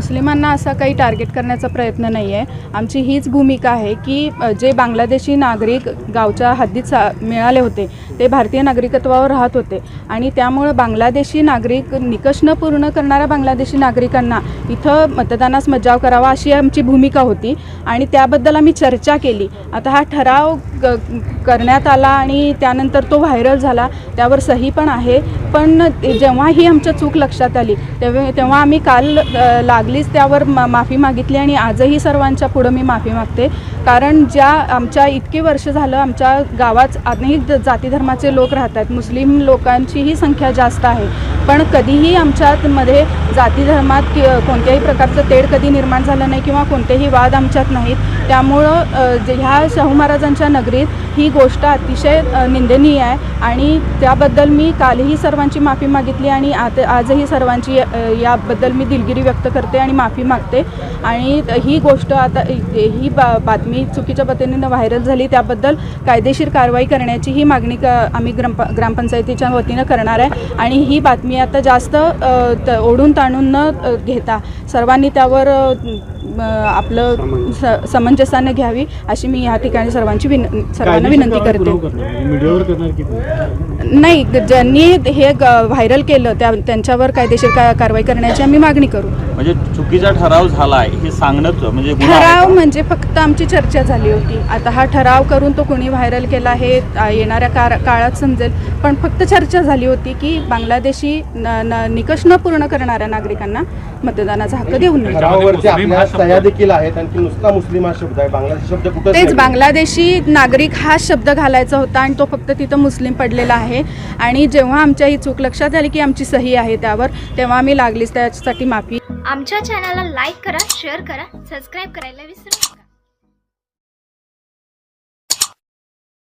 मुस्लिमांना असा काही टार्गेट करण्याचा प्रयत्न नाही आहे आमची हीच भूमिका आहे की जे बांगलादेशी नागरिक गावच्या हद्दीत सा मिळाले होते ते भारतीय नागरिकत्वावर राहत होते. आणि त्यामुळं बांगलादेशी नागरिक निकष न पूर्ण करणाऱ्या बांगलादेशी नागरिकांना इथं मतदानास मज्जाव करावा अशी आमची भूमिका होती. आणि त्याबद्दल आम्ही चर्चा केली. आता हा ठराव क- करण्यात आला आणि त्यानंतर तो व्हायरल झाला. त्यावर सही पण आहे. पण जेव्हा ही आमच्या चूक लक्षात आली तेव्हा तेव्हा आम्ही काल लागलीच त्यावर मा माफी मागितली आणि आजही सर्वांच्या पुढं मी माफी मागते. कारण ज्या आमच्या इतके वर्ष झालं आमच्या गावात अनेक ज- जाती धर्माचे लोक राहतात. मुस्लिम लोकांचीही संख्या जास्त आहे. पण कधीही आमच्यामध्ये जातीधर्मात कि कोणत्याही प्रकारचं तेढ कधी निर्माण झालं नाही किंवा कोणतेही वाद आमच्यात नाहीत. त्यामुळं जे ह्या शाहू महाराजांच्या Magritte ही गोष्ट अतिशय निंदनीय आहे आणि त्याबद्दल मी कालही सर्वांची माफी मागितली आणि आत आजही सर्वांची याबद्दल मी दिलगिरी व्यक्त करते आणि माफी मागते. आणि ही गोष्ट आता ही बा बातमी चुकीच्या पद्धतीने व्हायरल झाली त्याबद्दल कायदेशीर कारवाई करण्याची ही मागणी क आम्ही ग्रामप ग्रामपंचायतीच्या वतीनं करणार आहे. आणि ही बातमी आता जास्त ओढून ताणून न घेता सर्वांनी त्यावर आपलं स समंजसानं घ्यावी अशी मी या ठिकाणी सर्वांची विन सर्वांना विनंती करते. मीडियावर करणार की नाही ज्यांनी हे ग- व्हायरल केलं त्या त्यांच्यावर कायदेशीर का कारवाई करण्याची आम्ही मागणी करू. म्हणजे चुकीचा ठराव झालाय हे सांगणं म्हणजे गुन्हा आहे ठराव का? म्हणजे फक्त आमची चर्चा झाली होती. आता हा ठराव करून तो कोणी व्हायरल केला हे येणाऱ्या कार काळात समजेल. पण फक्त चर्चा झाली होती की बांगलादेशी न- न- निकष न पूर्ण करणाऱ्या नागरिकांना मतदानाचा हक्क देऊ नये ठरावावरती आपल्या सह्या देखील आहेत आणखी नुसता मुस्लिम हा शब्द आहे. बांगलादेश शब्द कुठं तेच बांगलादेशी नागरिक हा शब्द घालायचा होता आणि तो फक्त तिथं मुस्लिम पडलेला आहे. आणि जेव्हा आमच्या ही चूक लक्षात आली की आमची सही आहे त्यावर तेव्हा आम्ही लागलीच. त्यासाठी माफी. आमच्या चॅनलला लाईक करा शेअर करा सबस्क्राईब करायला विसरू नका.